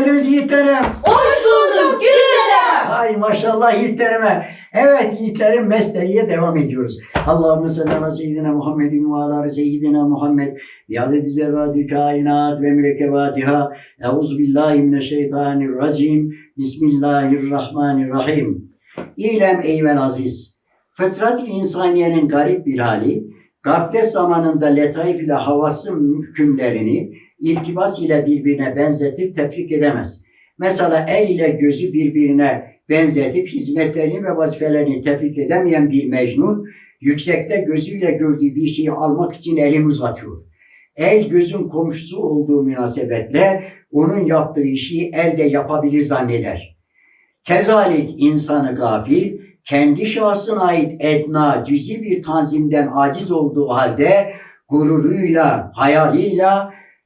geldiniz yiğitlerim. Hoş bulduk güzelim. Ay maşallah yiğitlerime. Evet yiğitlerin mesleğiye devam ediyoruz. Allahümme salli ala seyyidina Muhammedin ve ala seyyidina Muhammed. Bi adedi zerratü kainat ve mürekkebatiha. Euzu billahi mineşşeytanirracim. Bismillahirrahmanirrahim. İlem eyvel aziz. Fıtrat insaniyenin garip bir hali, gaflet zamanında letaif ile havası hükümlerini iltibas ile birbirine benzetip tebrik edemez. Mesela el ile gözü birbirine benzetip hizmetlerini ve vazifelerini tebrik edemeyen bir mecnun, yüksekte gözüyle gördüğü bir şeyi almak için elini uzatıyor. El gözün komşusu olduğu münasebetle onun yaptığı işi el de yapabilir zanneder. Kezalik insanı gafil, kendi şahsına ait edna, cüzi bir tanzimden aciz olduğu halde gururuyla, hayaliyle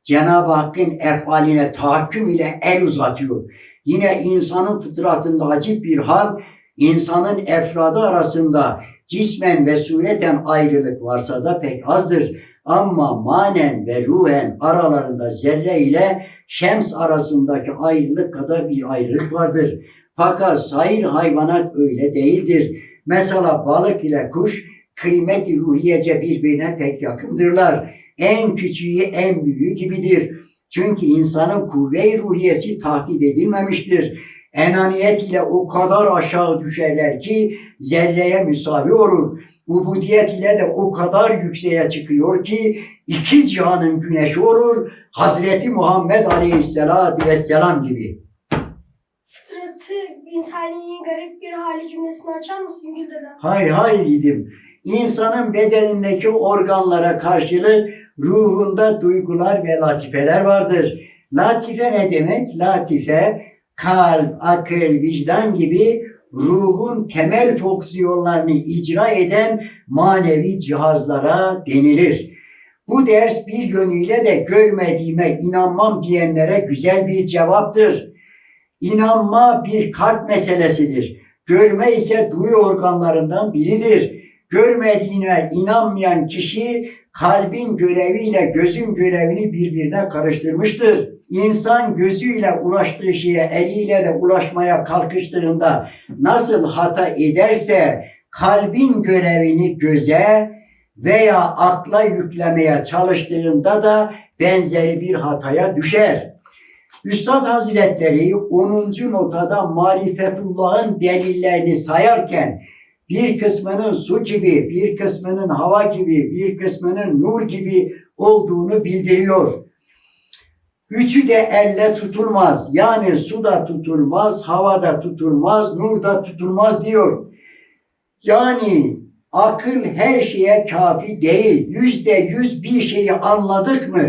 Cenab-ı Hakk'ın efaline tahakküm ile el uzatıyor. Yine insanın fıtratında acip bir hal, insanın efradı arasında cismen ve sureten ayrılık varsa da pek azdır. Ama manen ve ruhen aralarında zerre ile şems arasındaki ayrılık kadar bir ayrılık vardır. Fakat sair hayvanat öyle değildir. Mesela balık ile kuş kıymeti ruhiyece birbirine pek yakındırlar. En küçüğü en büyüğü gibidir. Çünkü insanın kuvve-i ruhiyesi tahdit edilmemiştir. Enaniyet ile o kadar aşağı düşerler ki zerreye müsavi olur. Ubudiyet ile de o kadar yükseğe çıkıyor ki iki cihanın güneşi olur. Hazreti Muhammed Aleyhisselatü Vesselam gibi. Fıtratı insaniyenin garip bir hali cümlesini açar mısın Gül? Hay hay dedim. İnsanın bedenindeki organlara karşılık ruhunda duygular ve latifeler vardır. Latife ne demek? Latife kalp, akıl, vicdan gibi ruhun temel fonksiyonlarını icra eden manevi cihazlara denilir. Bu ders bir yönüyle de görmediğime inanmam diyenlere güzel bir cevaptır. İnanma bir kalp meselesidir. Görme ise duyu organlarından biridir. Görmediğine inanmayan kişi kalbin göreviyle gözün görevini birbirine karıştırmıştır. İnsan gözüyle ulaştığı şeye eliyle de ulaşmaya kalkıştığında nasıl hata ederse kalbin görevini göze veya akla yüklemeye çalıştığında da benzeri bir hataya düşer. Üstad Hazretleri 10. notada marifetullah'ın delillerini sayarken bir kısmının su gibi, bir kısmının hava gibi, bir kısmının nur gibi olduğunu bildiriyor. Üçü de elle tutulmaz. Yani su da tutulmaz, hava da tutulmaz, nur da tutulmaz diyor. Yani akıl her şeye kafi değil. Yüzde yüz bir şeyi anladık mı?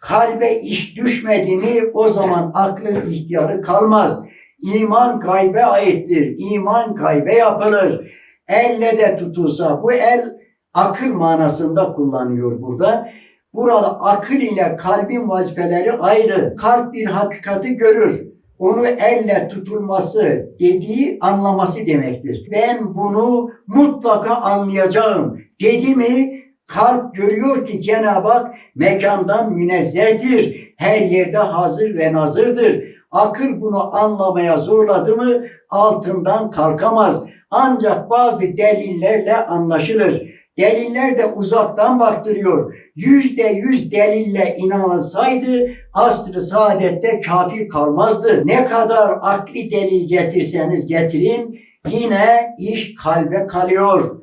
Kalbe iş düşmedi mi o zaman aklın ihtiyarı kalmaz. İman gaybe aittir. İman gaybe yapılır. Elle de tutulsa bu el akıl manasında kullanıyor burada. Burada akıl ile kalbin vazifeleri ayrı. Kalp bir hakikati görür. Onu elle tutulması dediği anlaması demektir. Ben bunu mutlaka anlayacağım dedi mi kalp görüyor ki Cenab-ı Hak mekandan münezzehtir. Her yerde hazır ve nazırdır. Akıl bunu anlamaya zorladı mı altından kalkamaz. Ancak bazı delillerle anlaşılır. Deliller de uzaktan baktırıyor. Yüzde yüz delille inanılsaydı asr-ı saadette kafi kalmazdı. Ne kadar akli delil getirseniz getirin yine iş kalbe kalıyor.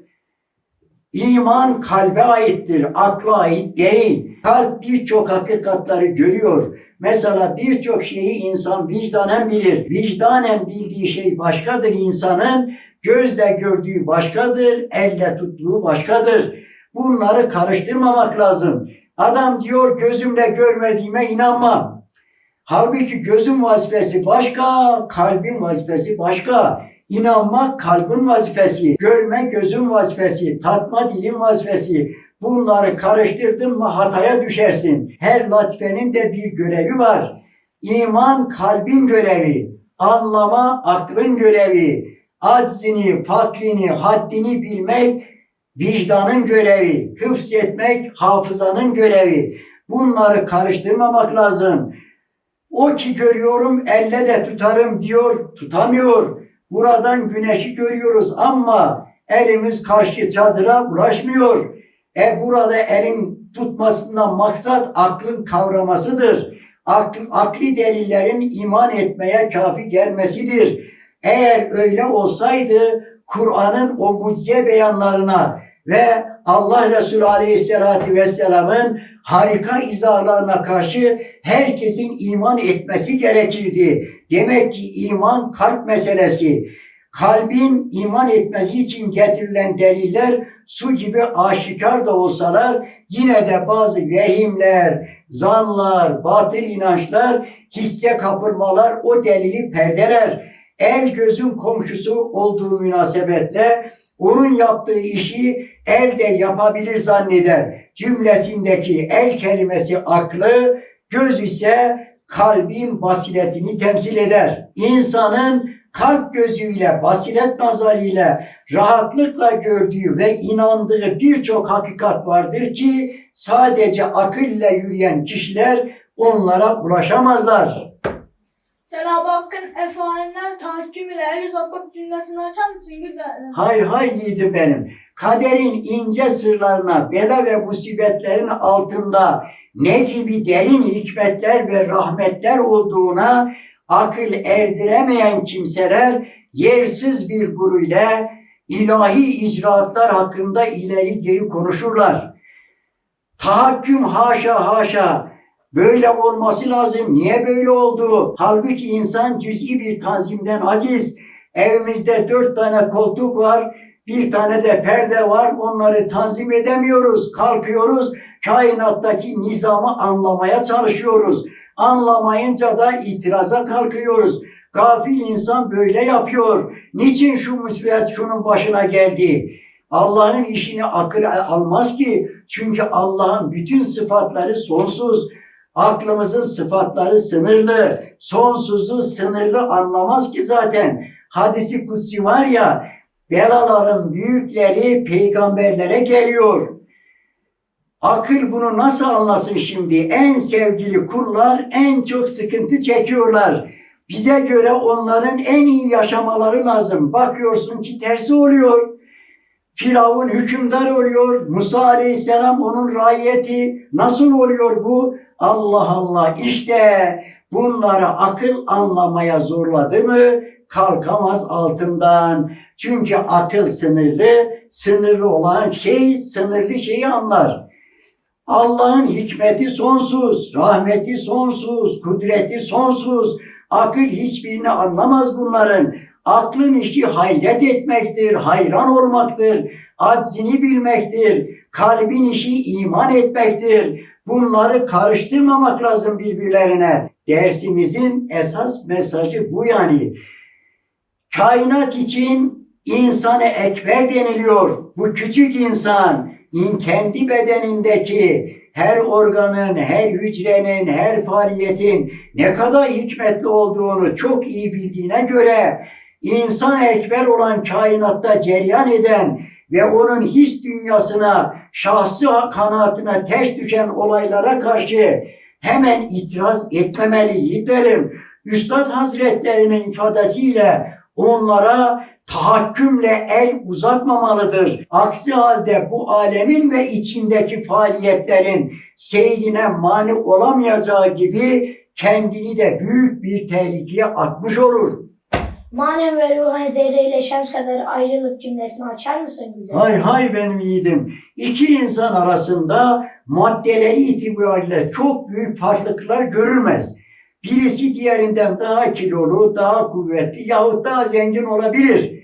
İman kalbe aittir, akla ait değil. Kalp birçok hakikatları görüyor. Mesela birçok şeyi insan vicdanen bilir. Vicdanen bildiği şey başkadır insanın. Gözle gördüğü başkadır, elle tuttuğu başkadır. Bunları karıştırmamak lazım. Adam diyor gözümle görmediğime inanmam. Halbuki gözün vazifesi başka, kalbin vazifesi başka. İnanmak kalbin vazifesi, görme gözün vazifesi, tatma dilin vazifesi. Bunları karıştırdın mı hataya düşersin. Her latifenin de bir görevi var. İman kalbin görevi, anlama aklın görevi, aczini, fakrini, haddini bilmek vicdanın görevi, hıfz etmek hafızanın görevi. Bunları karıştırmamak lazım. O ki görüyorum elle de tutarım diyor, tutamıyor. Buradan güneşi görüyoruz ama elimiz karşı çadıra ulaşmıyor. E burada elin tutmasından maksat aklın kavramasıdır. Akl, akli delillerin iman etmeye kafi gelmesidir. Eğer öyle olsaydı Kur'an'ın o mucize beyanlarına ve Allah Resulü Aleyhisselatü Vesselam'ın harika izahlarına karşı herkesin iman etmesi gerekirdi. Demek ki iman kalp meselesi. Kalbin iman etmesi için getirilen deliller su gibi aşikar da olsalar yine de bazı vehimler, zanlar, batıl inançlar, hisse kapılmalar o delili perdeler. El gözün komşusu olduğu münasebetle onun yaptığı işi el de yapabilir zanneder. Cümlesindeki el kelimesi aklı, göz ise kalbin basiretini temsil eder. İnsanın kalp gözüyle, basiret nazarıyla rahatlıkla gördüğü ve inandığı birçok hakikat vardır ki sadece akılla yürüyen kişiler onlara ulaşamazlar. Cenab-ı Hakk'ın efalinden tahakküm ile el uzatmak cümlesini açar mısın Gülden? Hay hay yiğidim benim. Kaderin ince sırlarına, bela ve musibetlerin altında ne gibi derin hikmetler ve rahmetler olduğuna akıl erdiremeyen kimseler yersiz bir guruyla ilahi icraatlar hakkında ileri geri konuşurlar. Tahakküm haşa haşa böyle olması lazım. Niye böyle oldu? Halbuki insan cüz'i bir tanzimden aciz. Evimizde dört tane koltuk var. Bir tane de perde var. Onları tanzim edemiyoruz. Kalkıyoruz. Kainattaki nizamı anlamaya çalışıyoruz. Anlamayınca da itiraza kalkıyoruz. Gafil insan böyle yapıyor. Niçin şu musibet şunun başına geldi? Allah'ın işini akıl almaz ki. Çünkü Allah'ın bütün sıfatları sonsuz. Aklımızın sıfatları sınırlı. Sonsuzu sınırlı anlamaz ki zaten. Hadisi kutsi var ya, belaların büyükleri peygamberlere geliyor. Akıl bunu nasıl anlasın şimdi? En sevgili kullar en çok sıkıntı çekiyorlar. Bize göre onların en iyi yaşamaları lazım. Bakıyorsun ki tersi oluyor. Firavun hükümdar oluyor. Musa aleyhisselam onun raiyeti. Nasıl oluyor bu? Allah Allah işte bunları akıl anlamaya zorladı mı kalkamaz altından. Çünkü akıl sınırlı, sınırlı olan şey sınırlı şeyi anlar. Allah'ın hikmeti sonsuz, rahmeti sonsuz, kudreti sonsuz. Akıl hiçbirini anlamaz bunların. Aklın işi hayret etmektir, hayran olmaktır, aczini bilmektir. Kalbin işi iman etmektir. Bunları karıştırmamak lazım birbirlerine. Dersimizin esas mesajı bu yani. Kainat için insanı ekber deniliyor. Bu küçük insan in kendi bedenindeki her organın, her hücrenin, her faaliyetin ne kadar hikmetli olduğunu çok iyi bildiğine göre insan ekber olan kainatta cereyan eden ve onun his dünyasına, şahsi kanaatine ters düşen olaylara karşı hemen itiraz etmemeli yiğitlerim. Üstad Hazretlerinin ifadesiyle onlara tahakkümle el uzatmamalıdır. Aksi halde bu alemin ve içindeki faaliyetlerin seyrine mani olamayacağı gibi kendini de büyük bir tehlikeye atmış olur. Manen ve ruhen zerre ile şems kadar ayrılık cümlesini açar mısın Gülden? Hay hay benim yiğidim. İki insan arasında maddeleri itibariyle çok büyük farklılıklar görülmez. Birisi diğerinden daha kilolu, daha kuvvetli yahut daha zengin olabilir.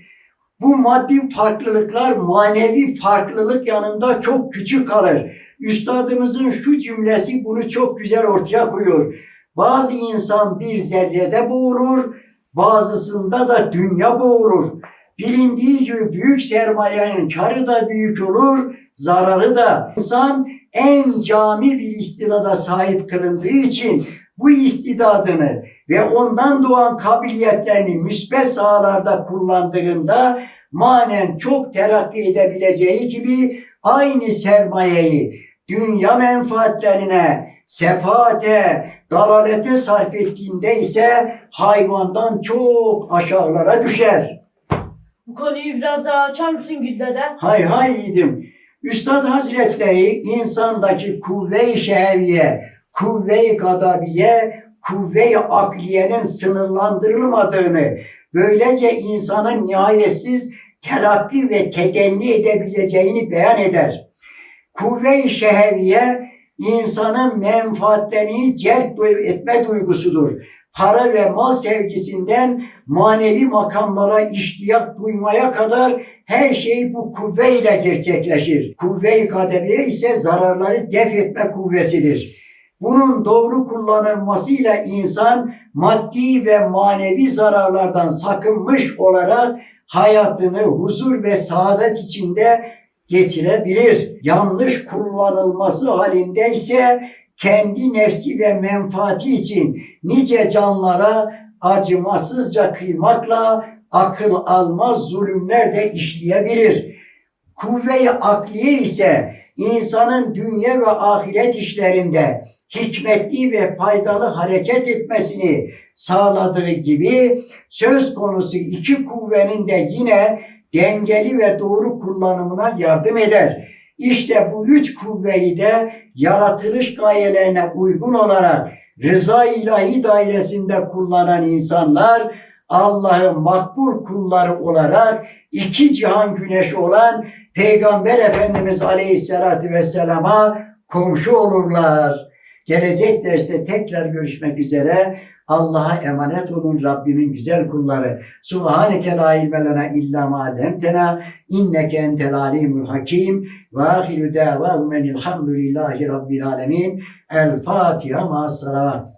Bu maddi farklılıklar manevi farklılık yanında çok küçük kalır. Üstadımızın şu cümlesi bunu çok güzel ortaya koyuyor. Bazı insan bir zerrede boğulur, bazısında da dünya boğulur. Bilindiği gibi büyük sermayenin karı da büyük olur, zararı da. İnsan en cami bir istidada sahip kılındığı için bu istidadını ve ondan doğan kabiliyetlerini müsbet sahalarda kullandığında manen çok terakki edebileceği gibi aynı sermayeyi dünya menfaatlerine, sefaate, Dalalete sarf ettiğinde ise hayvandan çok aşağılara düşer. Bu konuyu biraz daha açar mısın Gül dede? Hay hay yiğidim. Üstad Hazretleri insandaki kuvve-i şehviye, kuvve-i gadabiye, kuvve-i akliyenin sınırlandırılmadığını, böylece insanın nihayetsiz terakki ve tedenni edebileceğini beyan eder. Kuvve-i şehviye insanın menfaatlerini celp etme duygusudur. Para ve mal sevgisinden manevi makamlara iştiyak duymaya kadar her şey bu kuvve ile gerçekleşir. Kuvve-i kadebiye ise zararları def etme kuvvesidir. Bunun doğru kullanılmasıyla insan maddi ve manevi zararlardan sakınmış olarak hayatını huzur ve saadet içinde geçirebilir. Yanlış kullanılması halinde ise kendi nefsi ve menfaati için nice canlara acımasızca kıymakla akıl almaz zulümler de işleyebilir. Kuvve-i akliye ise insanın dünya ve ahiret işlerinde hikmetli ve faydalı hareket etmesini sağladığı gibi söz konusu iki kuvvenin de yine dengeli ve doğru kullanımına yardım eder. İşte bu üç kuvveyi de yaratılış gayelerine uygun olarak rıza ilahi dairesinde kullanan insanlar Allah'ın makbul kulları olarak iki cihan güneşi olan Peygamber Efendimiz Aleyhisselatü Vesselam'a komşu olurlar. Gelecek derste tekrar görüşmek üzere. Allah'a emanet olun Rabbimin güzel kulları. Subhaneke la ilme lena illa ma allamtena inneke entel alimul hakim ve ahiru davahum enilhamdülillahi rabbil alemin. El Fatiha ma salavat.